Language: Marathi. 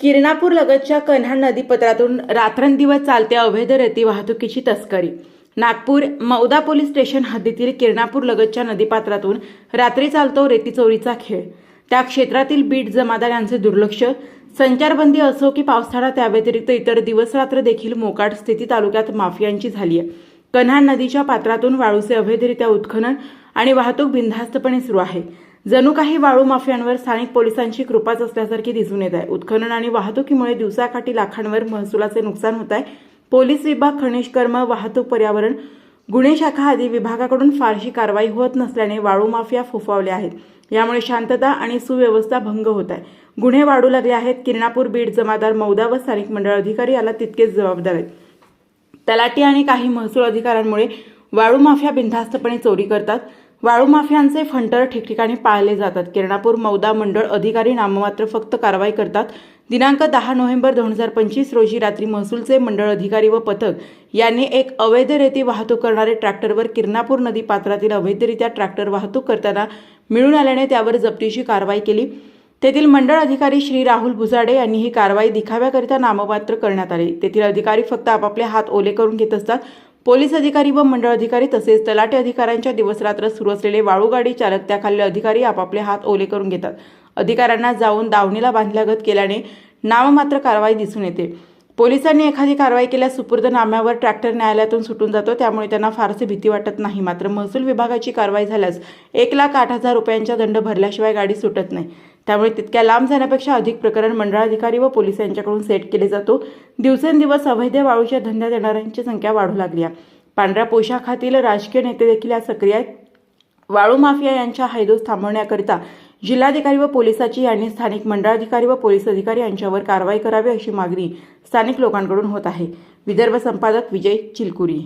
किरणापूर लगतच्या कन्हान नदीपत्रातून रात्रंदिवस चालते अवैध रेती वाहतुकीची तस्करी. नागपूर मौदा पोलीस स्टेशन हद्दीतील किरणापूर लगतच्या नदीपात्रातून रात्री चालतो रेती चोरीचा खेळ. त्या क्षेत्रातील बीट जमादार यांचे दुर्लक्ष. संचारबंदी असो की पावसाळा त्या व्यतिरिक्त इतर दिवस रात्र देखील मोकाट स्थिती तालुक्यात माफियांची झाली आहे. कन्हा नदीच्या पात्रातून वाळूचे अवैधरित्या उत्खनन आणि वाहतूक बिनधास्तपणे सुरू आहे. जणू काही वाळू माफियांवर स्थानिक पोलिसांची कृपाच असल्यासारखी दिसून येत आहे. उत्खनन आणि वाहतुकीमुळे दिवसाकाठी लाखांवर महसुलाचे नुकसान होत आहे. पोलीस विभाग खनिज कर्म वाहतूक पर्यावरण गुन्हे शाखा आदी विभागाकडून फारशी कारवाई होत नसल्याने वाळू माफिया फोफावले आहेत. यामुळे शांतता आणि सुव्यवस्था भंग होत आहे. गुन्हे वाढू लागले आहेत. किरणापूर बीड जमादार मौदा व स्थानिक मंडळ अधिकारी याला तितकेच जबाबदार आहेत. तलाटी आणि काही महसूल अधिकाऱ्यांमुळे वाळू माफिया बिनधास्तपणे चोरी करतात. वाळू माफियांचे फंटर ठिकठिकाणी पाळले जातात. किरणापूर मौदा मंडळ अधिकारी नाममात्र फक्त कारवाई करतात. दिनांक दहा नोव्हेंबर दोन हजार पंचवीस रोजी रात्री महसूलचे मंडळ अधिकारी व पथक यांनी एक अवैध रेती वाहतूक करणारे ट्रॅक्टरवर किरणापूर नदी पात्रातील अवैधरित्या ट्रॅक्टर वाहतूक करताना मिळून आल्याने त्यावर जप्तीची कारवाई केली. तेथील मंडळ अधिकारी श्री राहुल भुजाडे यांनी ही कारवाई दिखाव्याकरिता नाममात्र करण्यात आली. तेथील अधिकारी फक्त आपापले हात ओले करून घेत असतात. पोलीस अधिकारी व मंडळ अधिकारी तसेच तलाटे अधिकाऱ्यांच्या दिवसरात्र सुरू असलेले वाळूगाडी चालक त्याखालील अधिकारी आपापले हात ओले करून घेतात. अधिकाऱ्यांना जाऊन दावणीला बांधल्यागत केल्याने नाममात्र कारवाई दिसून येते. पोलिसांनी एखादी कारवाई केल्यास सुपूर्द नाम्यावर ट्रॅक्टर न्यायालयातून सुटून जातो त्यामुळे त्यांना फारसे भीती वाटत नाही. मात्र महसूल विभागाची कारवाई झाल्यास एक लाख आठ हजार रुपयांचा दंड भरल्याशिवाय गाडी सुटत नाही. त्यामुळे तितक्या लांब जाण्यापेक्षा अधिक प्रकरण मंडळाधिकारी व पोलीस यांच्याकडून सेट केले जातो. दिवसेंदिवस अवैध वाळूच्या धंद्यात येणाऱ्यांची संख्या वाढू लागली आहे. पांढऱ्या पोशाखातील राजकीय नेते देखील या सक्रिय आहेत वाळू माफिया यांच्या हैदोस थांबवण्याकरिता जिल्हाधिकारी व पोलिसाची यांनी स्थानिक मंडळाधिकारी व पोलीस अधिकारी यांच्यावर कारवाई करावी अशी मागणी स्थानिक लोकांकडून होत आहे. विदर्भ संपादक विजय चिलकुरी.